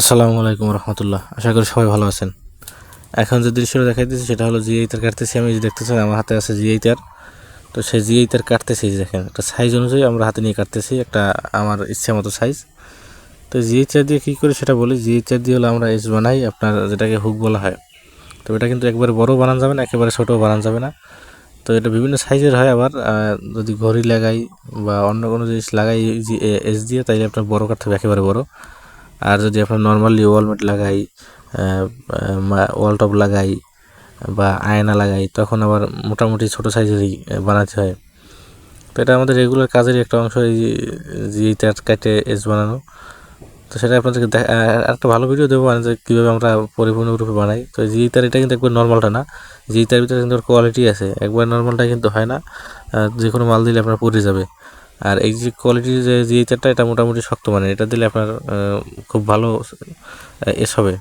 আসসালামু আলাইকুম রহমতুল্লাহ। আশা করি সবাই ভালো আছেন। এখন যে দৃশ্যটা দেখাইতেছি সেটা হলো জি এইটার কাটতেছি। আমি দেখতেছেন, আমার হাতে আছে জি এইটার তো সেই জি তার কাটতেছি দেখেন, একটা সাইজ অনুযায়ী আমরা হাতে নিয়ে কাটতেছি, একটা আমার ইচ্ছা মতো সাইজ তো জি এইচার দিয়ে কী করি সেটা বলি? জি এইচার দিয়ে হলো আমরা এস বানাই, আপনার যেটাকে হুক বলা হয়। তো এটা কিন্তু একবারে বড় বানানো যাবে না, একেবারে ছোটও বানানো যাবে না। তো এটা বিভিন্ন সাইজের হয় আবার। যদি ঘড়ি লাগাই বা অন্য কোনো জিনিস লাগাই এস দিয়ে, তাইলে আপনার বড় কাটতে হবে, একেবারে বড়। আর যদি আপনার নর্মালি ওয়ালমেট লাগাই ওয়াল টপ লাগাই, বা আয়না লাগাই, তখন আবার মোটামুটি ছোটো সাইজেরই বানাতে হয়। তো এটা আমাদের রেগুলার কাজেরই একটা অংশ এই যে তার কাটে এস বানানো। তো সেটা আপনাদেরকে একটা ভালো ভিডিও দেবো মানে যে কীভাবে আমরা পরিপূর্ণরূপে বানাই। তো জি তার এটা কিন্তু একবার নর্মালটা না জি তার ভিতরে কিন্তু কোয়ালিটি আছে। একবার নর্মালটা কিন্তু হয় না যে কোনো মাল দিলে আপনার পড়ে যাবে। আর এই যে কোয়ালিটির যে জি এটা মোটামুটি শক্ত মানে এটা দিলে আপনার খুব ভালো এস হবে।